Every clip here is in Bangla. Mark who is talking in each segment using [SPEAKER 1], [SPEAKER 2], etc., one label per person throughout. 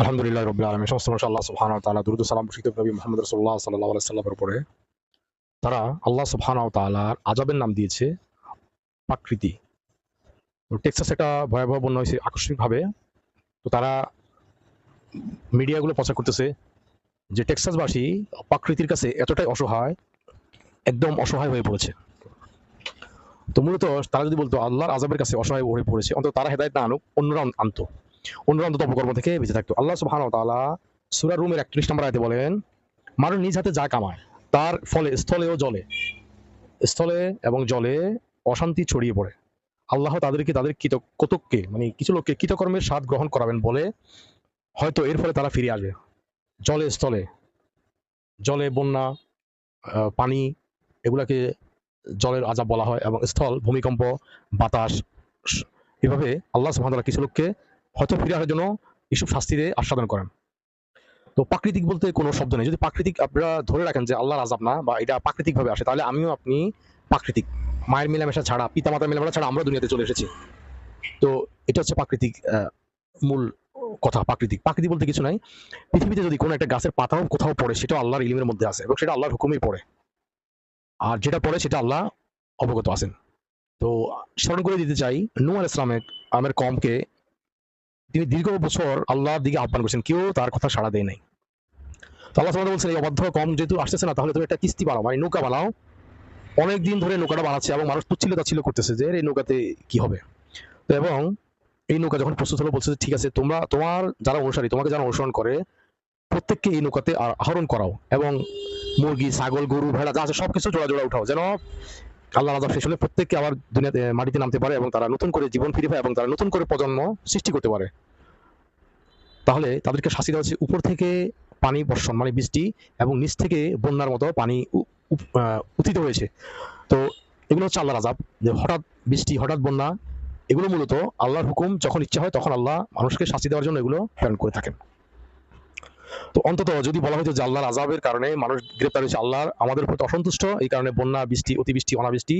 [SPEAKER 1] আলহামদুলিল্লাহ রবিল আলমী সমস্ত মানুষ আল্লাহ সুবহান তালা দুরুদ সালাম বর্ষিত নবী মোহাম্মদ রসুল্লাহ সাল্লাহ সাল্লামের উপরে তারা আল্লাহ সুবহান তালার আজাবের নাম দিয়েছে প্রাকৃতি। তো টেক্সাস একটা ভয়াবহ বন্যা হয়েছে আকস্মিকভাবে। তো তারা মিডিয়াগুলো প্রচার করতেছে যে টেক্সাসবাসী প্রাকৃতির কাছে এতটাই অসহায়, একদম অসহায় হয়ে পড়েছে। তো মূলত তারা যদি বলতো আল্লাহর আজাবের কাছে অসহায় হয়ে পড়েছে, অন্তত তারা হেদায়ত না আনুক, অন্যরা আনতো। অন্যরা অন্তত অপকর্ম থেকে বেঁচে থাকতো। আল্লাহ সুবহান তাআলা সূরা রুমের একত্রিশ নম্বর আয়তে বলেন, মানুষ নিজ হাতে যা কামায়, তার ফলে স্থলে ও জলে স্থলে এবং জলে অশান্তি ছড়িয়ে পড়ে। আল্লাহ তাদেরকে, তাদের কৃত, কতককে মানে কিছু লোককে কৃতকর্মের স্বাদ গ্রহণ করাবেন বলে হয়তো এর ফলে তারা ফিরে আসবে। জলে স্থলে জলে বন্যা পানি, এগুলাকে জলের আজাব বলা হয় এবং স্থল, ভূমিকম্প, বাতাস এভাবে আল্লাহ ওয়া কিছু লোককে হয়তো ফিরে আসার জন্য এইসব শাস্তিতে আস্বাদন করেন। তো প্রাকৃতিক বলতে কোনো শব্দ নেই। যদি প্রাকৃতিক আপনারা ধরে রাখেন যে আল্লাহর আজাব না বা এটা প্রাকৃতিক ভাবে আসে, তাহলে আমিও আপনি প্রাকৃতিক। মায়ের মেলামেশা ছাড়া পিতা মাতার মেলামেশা ছাড়া আমরা দুনিয়াতে চলে এসেছি। তো এটা হচ্ছে প্রাকৃতিক মূল কথা প্রাকৃতিক। প্রাকৃতিক বলতে কিছু নাই। পৃথিবীতে যদি কোনো একটা গাছের পাতাও কোথাও পড়ে, সেটা আল্লাহর ইলিমের মধ্যে আছে এবং সেটা আল্লাহর হুকুমেই পড়ে। আর যেটা পড়ে, সেটা আল্লাহ অবগত আছেন। তো স্মরণ করে দিতে চাই আলাইহিস ইসলামের আমের কমকে তিনি দীর্ঘ বছর আল্লাহর দিকে আহ্বান করেছেন, কেউ তার কথা সাড়া দেয় নাই। তো আল্লাহ বলছেন, এই অবাধ্য কম যেহেতু আসতেছে না, তাহলে তুমি একটা কিস্তি বানাও মানে নৌকা বানাও। অনেক দিন ধরে নৌকাটা বানাচ্ছে এবং মানুষ তুচ্ছিল তাচ্ছিল করতেছে যে এই নৌকাতে কি হবে? তো এবং এই নৌকা যখন প্রস্তুত হলো, বলছে ঠিক আছে, তোমরা, তোমার যারা অনুসারী, তোমাকে যারা অনুসরণ করে, প্রত্যেককে এই নৌকাতে আহরণ করাও এবং মুরগি, ছাগল, গরু, ভেড়া, যা আছে সবকিছু জোড়া জোড়া উঠাও, যেন আল্লাহ আজাব শেষ হলে প্রত্যেককে আবার দুনিয়াতে মাটিতে নামতে পারে এবং তারা নতুন করে জীবন ফিরে পায় এবং তারা নতুন করে প্রজন্ম সৃষ্টি করতে পারে। তাহলে তাদেরকে শাস্তি দেওয়া হচ্ছে উপর থেকে পানি বর্ষণ মানে বৃষ্টি এবং নিচ থেকে বন্যার মতো পানি উত্থিত হয়েছে। তো এগুলো হচ্ছে আল্লাহর আজাব যে হঠাৎ বৃষ্টি, হঠাৎ বন্যা, এগুলো মূলত আল্লাহর হুকুম, যখন ইচ্ছা হয় তখন আল্লাহ মানুষকে শাস্তি দেওয়ার জন্য এগুলো প্রেরণ করে থাকেন। তো অন্তত যদি বলা হতো যে আল্লাহর আজাবের কারণে মানুষ গ্রেপ্তার হয়েছে আল্লাহর আমাদের প্রতি অসন্তুষ্ট, এই কারণে বন্যা, বৃষ্টি, অতিবৃষ্টি, অনাবৃষ্টি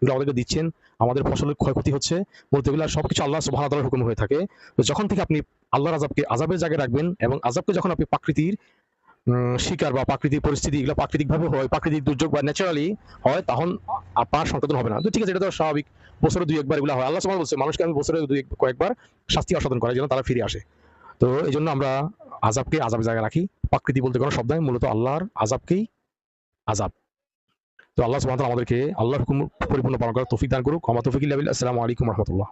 [SPEAKER 1] এগুলো আমাদেরকে দিচ্ছেন। আমাদের ফসলের ক্ষয়ক্ষতি হচ্ছে। মূলত এগুলো সবকিছু আল্লাহ সুবহানাহু ওয়া হুকুম হয়ে থাকে। তো যখন থেকে আপনি আল্লাহর আজাবকে আজাবের জায়গায় রাখবেন এবং আজাবকে যখন আপনি প্রাকৃতির শিকার বা প্রাকৃতিক পরিস্থিতি এগুলো প্রাকৃতিকভাবে হয়, প্রাকৃতিক দুর্যোগ বা ন্যাচারালি হয়, তখন আপনার সংশোধন হবে না। তো ঠিক আছে, এটা তো স্বাভাবিক। বছরে দুই একবার এগুলো হয়। আল্লাহ সুবহানাহু বলছে, মানুষকে আমি বছরে দুই কয়েকবার শাস্তি আস্বাদন করার জন্য তারা ফিরে আসে। তো এই জন্য আমরা আজাবকে আজাবের জায়গায় রাখি। প্রাকৃতি বলতে কোনো শব্দ মূলত আল্লাহর আজাবকেই আজাব তো আল্লাহ সুবাহ আমাদেরকে আল্লাহর পরিপূর্ণ পালন করার তৌফিক দান করুক। আমার তৌফিক আসসালামু আলাইকুম রহমতুল্লাহ।